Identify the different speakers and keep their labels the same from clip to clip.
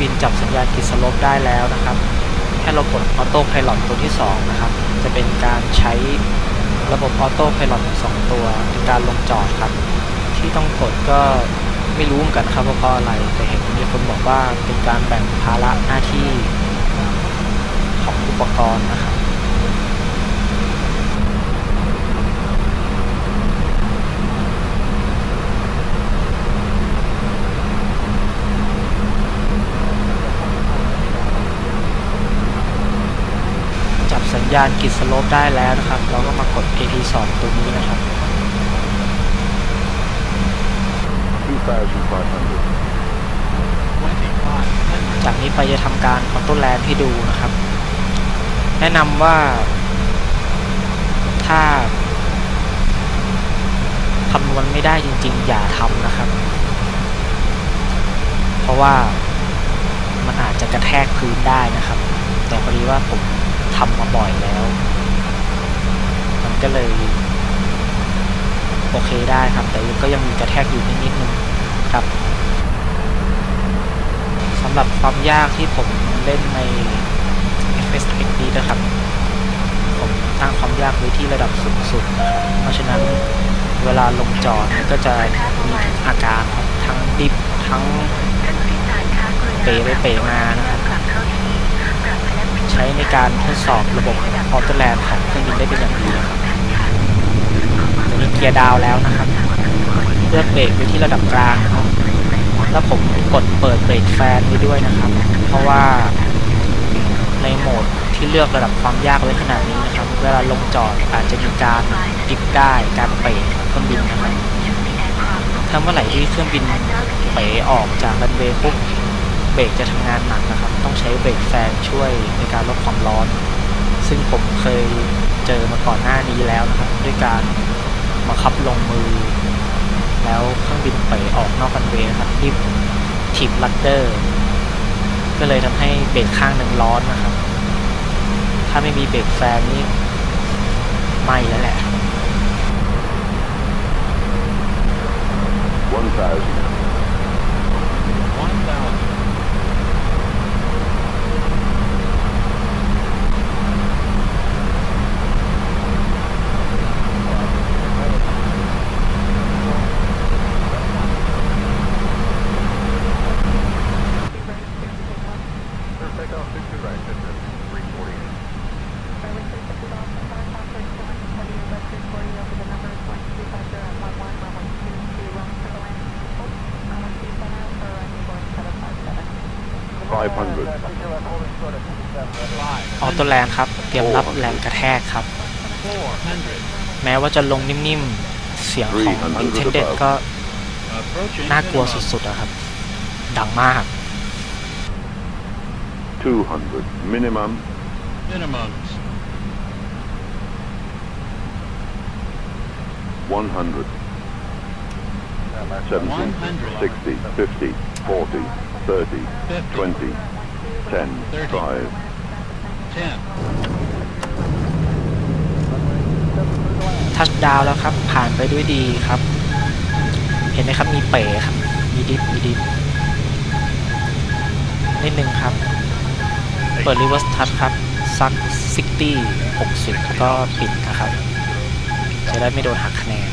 Speaker 1: บินจับสัญญาณกิสลบได้แล้วนะครับ แค่เรากดออโต้ไพลอตตัวที่ 2 นะครับ จะเป็นการใช้ระบบออโต้ไพลอตสองตัวในการลงจอดครับ ที่ต้องกดก็ไม่รู้เหมือนกันครับว่าเพราะอะไร แต่เห็นมีคนบอกว่าเป็นการแบ่งภาระหน้าที่ของอุปกรณ์นะครับ จับสัญญาณกิดสโลปได้แล้วนะครับ เราก็มากด AT2 ตัวนี้นะครับ
Speaker 2: 2,500.
Speaker 1: จากนี้ไปจะทำการคอนโทรลแลนให้ดูนะครับ แนะนำว่าถ้าคำนวณไม่ได้จริงๆ อย่าทำนะครับ เพราะว่ามันอาจจะกระแทกพื้นได้นะครับ แต่พอดีว่าผม ทำมาบ่อยแล้ว มันก็เลย โอเคได้ครับ แต่ก็ยังมีกระแทกอยู่นิดๆนึงครับสำหรับความยากที่ผมเล่นใน FS XD นะครับ ผมตั้งความยากไว้ที่ระดับสูงสุด เพราะฉะนั้นเวลาลงจอดมันก็จะมีอาการครับทั้งดิฟทั้งเป๋ไปเป๋มานะครับ ช้ในการทดสอบระบบออโต้แลนด์ของเครื่องบินได้เป็นอย่างดีนะครับตอนนี้เกียร์ดาวแล้วนะครับ เลือกเบรกไว้ที่ระดับกลางนะครับแล้วผมกดเปิดเบรกแฟนไว้ด้วยนะครับ เพราะว่าในโหมดที่เลือกระดับความยากไว้ขนาดนี้นะครับ เวลาลงจอดอาจจะมีการดิฟได้การเป๋เครื่องบินนะครับถ้าเมื่อไหร่ที่เครื่องบินเป๋ออกจากรันเวย์ปุ๊บ เบรกจะทำงานหนักนะครับ ต้องใช้เบรกแฟนช่วยในการลดความร้อน ซึ่งผมเคยเจอมาก่อนหน้านี้แล้วนะครับ ด้วยการบังคับลงมือ แล้วเครื่องบินเป๋ออกนอกรันเวย์ครับที่ทิปลัดเดอร์ ก็เลยทำให้เบรกข้างหนึ่งร้อนนะครับ ถ้าไม่มีเบรกแฟนนี่ไม่แล้วแหละ
Speaker 2: 1,000. Five hundred.
Speaker 1: ออโต้แลนด์ครับ เตรียมรับแรงกระแทกครับ
Speaker 3: 400.
Speaker 1: แม้ว่าจะลงนิ่มๆ เสียงของ Intended ก็
Speaker 3: Approaching
Speaker 1: น่ากลัว
Speaker 3: minimum.
Speaker 1: สุดๆอะครับ ดังมาก
Speaker 2: 200. Minimum.
Speaker 3: Minimums.
Speaker 2: 100. 70. 60. 50. 40. 30. 20. 10. 5.
Speaker 3: 10.
Speaker 1: ทัชดาวแล้วครับ ผ่านไปด้วยดีครับ เห็นไหมครับ มีเป๋ครับ มีดิฟมีดิฟนิดนึงครับ เปิด reverse touch ครับซัก60 60แล้วก็ปิดนะครับ จะได้ไม่โดนหักคะแนน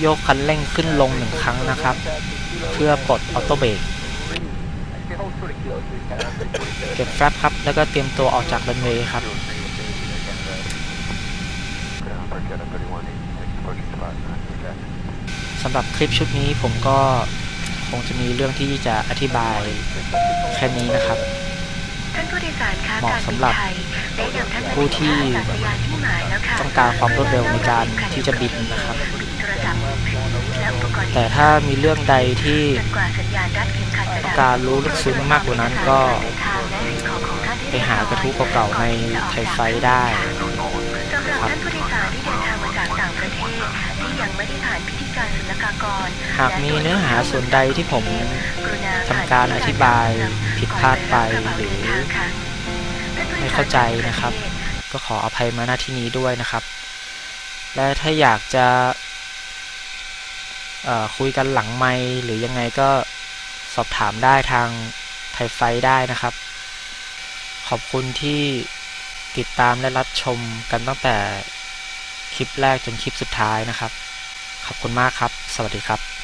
Speaker 1: โยกคันเร่งขึ้นลงหนึ่งครั้งนะครับ เพื่อปลดออโต้เบรกเก็บแฟลปครับ แล้วก็เตรียมตัวออกจากรันเวย์ครับสำหรับคลิปชุดนี้ผมก็คงจะมีเรื่องที่จะอธิบายแค่นี้นะครับ เหมาะ
Speaker 4: การบิน
Speaker 1: สำหรับ
Speaker 4: ไทยได้นำท่านมา
Speaker 1: ผู้ที่
Speaker 4: อากาศยานที่หมายแล้วค่ะ
Speaker 1: ต้องการความรวดเร็วในการที่จะบินนะครับ
Speaker 4: โทรศัพท์มือถือและอุปกรณ์
Speaker 1: แต่ถ้ามีเรื่องใดที่
Speaker 4: จนกว่าสัญญาณด้านเข็มขัดจะดับ
Speaker 1: การรู้ลึกซึ้งมากกว่านั้นก็ไปหากระทู้เก่าๆในไทยไฟท์ได้
Speaker 4: สำหรับท่านผู้โดยสารที่เดินทางมาจากต่างประเทศที่ยังไม่ได้ผ่านพิธีการศุลกากร
Speaker 1: หากมีเนื้อหาส่วนใดที่ผม
Speaker 4: กรุณ
Speaker 1: ทำการอธิบาย ผิดพลาดไปหรือไม่เข้าใจนะครับ ก็ขออภัยมาณที่นี้ด้วยนะครับ และถ้าอยากจะคุยกันหลังไมหรือยังไงก็สอบถามได้ทางไทยไฟได้นะครับ ขอบคุณที่ติดตามและรับชมกันตั้งแต่คลิปแรกจนคลิปสุดท้ายนะครับ ขอบคุณมากครับ สวัสดีครับ